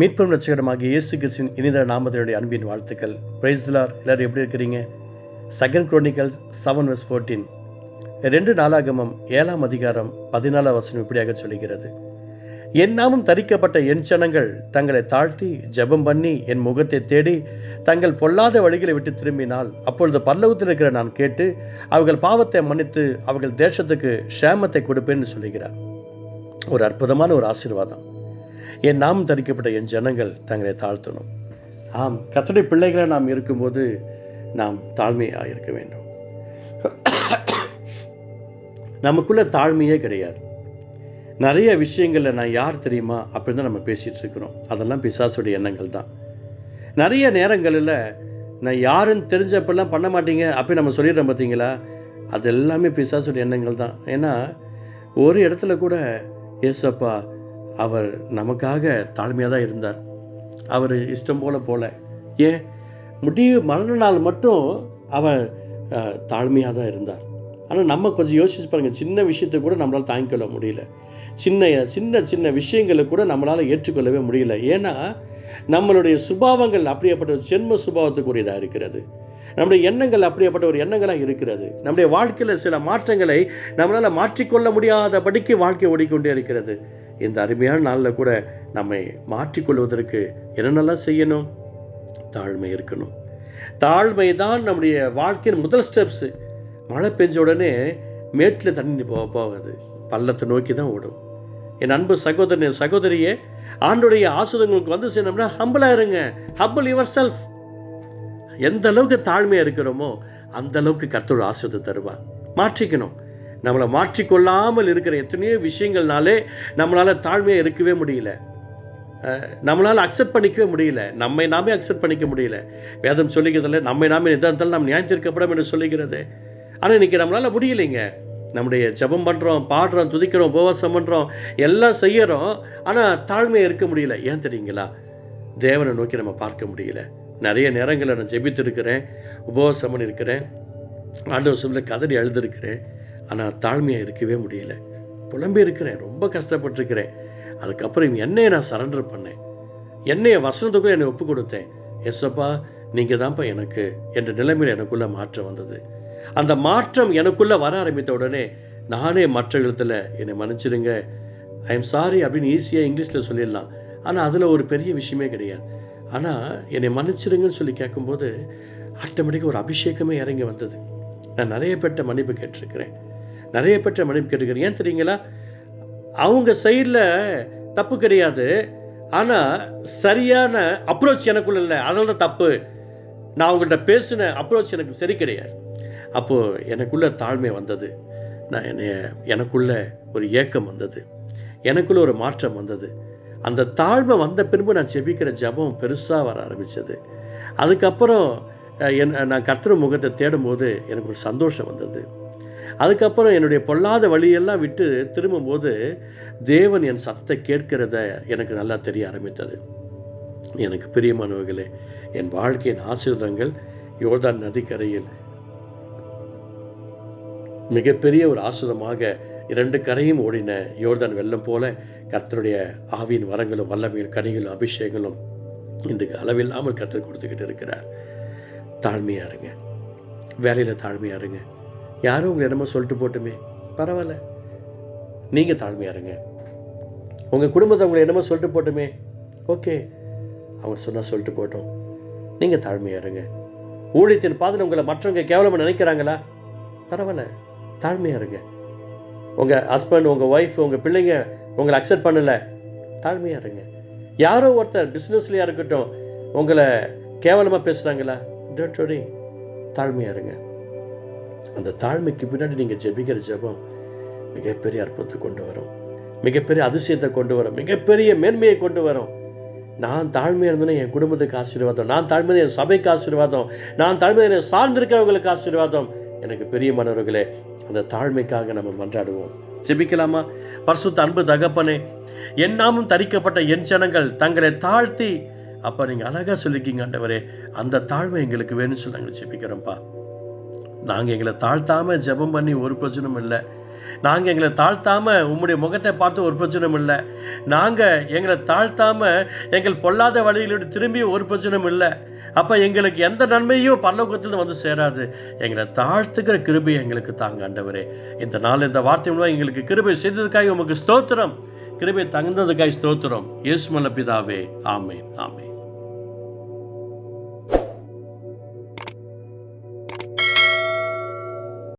மீட்பும் லட்சகரமாக இயேசு கிறிஸ்தின் இனித நாமத்தினுடைய அன்பின் வாழ்த்துக்கள். பிரைஸ்லார் எல்லாரும் எப்படி இருக்கிறீங்க? Second chronicles seven verse fourteen ரெண்டு நாளாகமம் ஏழாம் அதிகாரம் பதினாலாம் வசனம் இப்படியாக சொல்கிறது என் நாமம் தரிக்கப்பட்ட என் ஜனங்கள் தங்களை தாழ்த்தி ஜெபம் பண்ணி என் முகத்தை தேடி தங்கள் பொல்லாத வழிகளை விட்டு திரும்பினால் அப்பொழுது பல்லவத்தில் இருக்கிற நான் கேட்டு அவர்கள் பாவத்தை மன்னித்து அவர்கள் தேசத்துக்கு க்ஷேமத்தை கொடுப்பேன்னு சொல்லுகிறார். ஒரு அற்புதமான ஒரு ஆசீர்வாதம். என் நாம் தரிக்கப்பட்ட என் ஜனங்கள் தங்களை தாழ்த்தணும். ஆம் கத்தடி பிள்ளைகளை நாம் இருக்கும்போது நாம் தாழ்மையாக இருக்க வேண்டும். நமக்குள்ள தாழ்மையே கிடையாது. நிறைய விஷயங்களில் நான் யார் தெரியுமா? அப்படின்னு தான் நம்ம பேசிகிட்டு இருக்கிறோம். அதெல்லாம் பிசாசுடைய எண்ணங்கள் தான். நிறைய நேரங்களில் நான் யாருன்னு தெரிஞ்சப்பெல்லாம் பண்ண மாட்டீங்க அப்படி நம்ம சொல்லிடுறோம் பார்த்தீங்களா? அது எல்லாமே பிசாசுடைய எண்ணங்கள் தான். ஏன்னா ஒரு இடத்துல கூட ஏசப்பா அவர் நமக்காக தாழ்மையாக தான் இருந்தார். அவர் இஷ்டம் போல போல. ஏன்? முடிவு மரண நாள் மட்டும் அவர் தாழ்மையாக தான் இருந்தார். ஆனால் நம்ம கொஞ்சம் யோசிச்சு பாருங்கள் சின்ன விஷயத்தை கூட நம்மளால் தாங்கிக்கொள்ள முடியல. சின்ன சின்ன சின்ன விஷயங்களை கூட நம்மளால் ஏற்றுக்கொள்ளவே முடியல. ஏன்னா நம்மளுடைய சுபாவங்கள் அப்படியேப்பட்ட ஒரு ஜென்ம சுபாவத்துக்குரியதாக இருக்கிறது. நம்முடைய எண்ணங்கள் அப்படியேப்பட்ட ஒரு எண்ணங்களாக இருக்கிறது. நம்முடைய வாழ்க்கையில் சில மாற்றங்களை நம்மளால் மாற்றிக்கொள்ள முடியாதபடிக்கு வாழ்க்கை ஓடிக்கொண்டே இருக்கிறது. இந்த அருமையான நாளில் கூட நம்மை மாற்றிக்கொள்வதற்கு என்னென்னலாம் செய்யணும்? தாழ்மை இருக்கணும். தாழ்மை தான் நம்முடைய வாழ்க்கையின் முதல் ஸ்டெப்ஸு மழை பெஞ்ச உடனே மேட்டில் தண்ணி போக போகாது. பள்ளத்தை நோக்கி தான் ஓடும். என் அன்பு சகோதரன் சகோதரியே ஆண்டுடைய ஆசுதங்களுக்கு வந்து செய்யணும்னா ஹம்பிளாக இருங்க. ஹம்பிள் யுவர் செல்ஃப் எந்த அளவுக்கு தாழ்மையாக இருக்கிறோமோ அந்த அளவுக்கு கர்த்தோட ஆசுதம் தருவார். மாற்றிக்கணும். நம்மளை மாற்றிக்கொள்ளாமல் இருக்கிற எத்தனையோ விஷயங்கள்னாலே நம்மளால் தாழ்மையாக இருக்கவே முடியல. நம்மளால் அக்செப்ட் பண்ணிக்கவே முடியல. நம்மை நாமே அக்செப்ட் பண்ணிக்க முடியல. வேதம் சொல்லிக்கிறதில்ல நம்மை நாமே நிதானத்தால் நாம் நியாயத்திற்கப்படும் என்று சொல்லுகிறது. ஆனால் இன்றைக்கி நம்மளால் முடியலைங்க. நம்முடைய ஜபம் பண்ணுறோம் பாடுறோம் துதிக்கிறோம் உபவாசம் பண்ணுறோம் எல்லாம் செய்கிறோம் ஆனால் தாழ்மையாக இருக்க முடியல. ஏன் தெரியுங்களா? தேவனை நோக்கி நம்ம பார்க்க முடியல. நிறைய நேரங்களில் நான் ஜெபித்திருக்கிறேன் உபவாசம் பண்ணியிருக்கிறேன். ஆண்டவர் சொல்ல கதறி எழுதிருக்கிறேன் ஆனால் தாழ்மையாக இருக்கவே முடியல. புலம்பி இருக்கிறேன் ரொம்ப கஷ்டப்பட்டிருக்கிறேன். அதுக்கப்புறம் என்னையை நான் சரண்டர் பண்ணேன். என்னைய வசனத்துக்கு என்னை ஒப்பு கொடுத்தேன். எஸ்ஸப்பா நீங்கள் தான்ப்பா எனக்கு என்ற நிலைமையில் எனக்குள்ளே மாற்றம் வந்தது. அந்த மாற்றம் எனக்குள்ளே வர ஆரம்பித்த உடனே நானே மற்ற எழுத்தில் என்னை மன்னிச்சிடுங்க. ஐ எம் சாரி அப்படின்னு ஈஸியாக இங்கிலீஷில் சொல்லிடலாம். ஆனால் அதில் ஒரு பெரிய விஷயமே கிடையாது. ஆனால் என்னை மன்னிச்சிடுங்கன்னு சொல்லி கேட்கும்போது ஆட்டோமேட்டிக்காக ஒரு அபிஷேகமே இறங்கி வந்தது. நான் நிறைய பேர்ட்ட மன்னிப்பு கேட்டிருக்கிறேன். நிறைய பேர்ட்ட மன்னிப்பு கேட்டிருக்கிறேன் ஏன் தெரியுங்களா? அவங்க சைடில் தப்பு கிடையாது. ஆனால் சரியான அப்ரோச் எனக்குள்ள இல்லை. அதனால தான் தப்பு. நான் அவங்கள்ட்ட பேசின அப்ரோச் எனக்கு சரி கிடையாது. அப்போது எனக்குள்ள தாழ்மை வந்தது. நான் என்னைய எனக்குள்ள ஒரு ஏக்கம் வந்தது. எனக்குள்ள ஒரு மாற்றம் வந்தது. அந்த தாழ்மை வந்த பின்பு நான் செபிக்கிற ஜபம் பெருசாக வர ஆரம்பித்தது அதுக்கப்புறம் என் நான் கர்த்தர் முகத்தை தேடும்போது எனக்கு ஒரு சந்தோஷம் வந்தது. அதுக்கப்புறம் என்னுடைய பொல்லாத வழியெல்லாம் விட்டு திரும்பும்போது தேவன் என் சத்தத்தை கேட்கிறத எனக்கு நல்லா தெரிய ஆரம்பித்தது. எனக்கு பிரியமானவர்களே என் வாழ்க்கையின் ஆசீர்வாதங்கள் யோர்தான் நதிக்கரையில் மிகப்பெரிய ஒரு ஆசிரதமாக இரண்டு கரையும் ஓடின யோர்தான் வெள்ளம் போல கர்த்தருடைய ஆவியின் வரங்களும் வல்லமையும் கனிகளும் அபிஷேகங்களும் இன்றைக்கு அளவில்லாமல் கற்றுக் கொடுத்துக்கிட்டு இருக்கிறார். தாழ்மையாக இருங்க. வேலையில் தாழ்மையாக இருங்க. யாரும் உங்களை என்னமோ சொல்லிட்டு போட்டுமே. பரவாயில்ல. நீங்கள் தாழ்மையாக இருங்க. உங்கள் குடும்பத்தை உங்களை என்னமோ சொல்லிட்டு போட்டுமே. ஓகே. அவங்க சொன்னால் சொல்லிட்டு போட்டோம். நீங்கள் தாழ்மையாக இருங்க. ஊழியத்தின் பாதையில் உங்களை மற்றவங்க கேவலமாக நினைக்கிறாங்களா? பரவாயில்ல. தாழ்மையாக இருங்க. உங்கள் ஹஸ்பண்ட் உங்கள் ஒய்ஃப் உங்கள் பிள்ளைங்க உங்களை அக்செப்ட் பண்ணலை. தாழ்மையாக இருங்க. யாரோ ஒருத்தர் பிஸ்னஸ்லையாக இருக்கட்டும் உங்களை கேவலமாக பேசுகிறாங்களா டோன்ட் வரி தாழ்மையாக இருங்க. அந்த தாழ்மைக்கு பின்னாடி நீங்கள் ஜெபிக்கிற ஜெபம் மிகப்பெரிய அற்புதத்தை கொண்டு வரும். மிகப்பெரிய அதிசயத்தை கொண்டு வரும். மிகப்பெரிய மேன்மையை கொண்டு வரும். நான் தாழ்மையாக இருந்தேன்னா என் குடும்பத்துக்கு ஆசீர்வாதம். நான் தாழ்மையாக என் சபைக்கு ஆசீர்வாதம். நான் தாழ்மையாக சார்ந்திருக்கிறவங்களுக்கு ஆசீர்வாதம். எனக்கு பெரிய மனவர்களே அந்த தாழ்மைக்காக நம்ம மன்றாடுவோம். ஜெபிக்கலாமா? பரிசுத்த அன்பு தகப்பனே என் நாமும் தரிக்கப்பட்ட என் ஜனங்கள் தங்களை தாழ்த்தி அப்போ நீங்கள் அழகாக சொல்லிக்கிங்க ஆண்டவரே. அந்த தாழ்மை எங்களுக்கு வேணும்னு சொல்லி நாங்கள் ஜெபிக்கிறோம்ப்பா. நாங்கள் எங்களை தாழ்த்தாமல் ஜெபம் பண்ணி ஒரு பிரச்சனையும் இல்லை. நாங்கள் எங்களை தாழ்த்தாமல் உம்முடைய முகத்தை பார்த்து ஒரு பிரச்சனையும் இல்லை. நாங்கள் எங்களை தாழ்த்தாமல் எங்கள் பொல்லாத வழிகளோடு திரும்பி ஒரு பிரச்சனையும் இல்லை. அப்போ எங்களுக்கு எந்த நன்மையும் பரலோகத்திலிருந்து வந்து சேராது. எங்களை தாழ்த்துக்கிற கிருபை எங்களுக்கு தாங்க ஆண்டவரே. இந்த நாள் இந்த வார்த்தை மூலம் எங்களுக்கு கிருபை செய்ததுக்காக உமக்கு ஸ்தோத்திரம். கிருபை தகுந்ததுக்காய் ஸ்தோத்திரம். இயேசுமல்ல பிதாவே. ஆமே ஆமே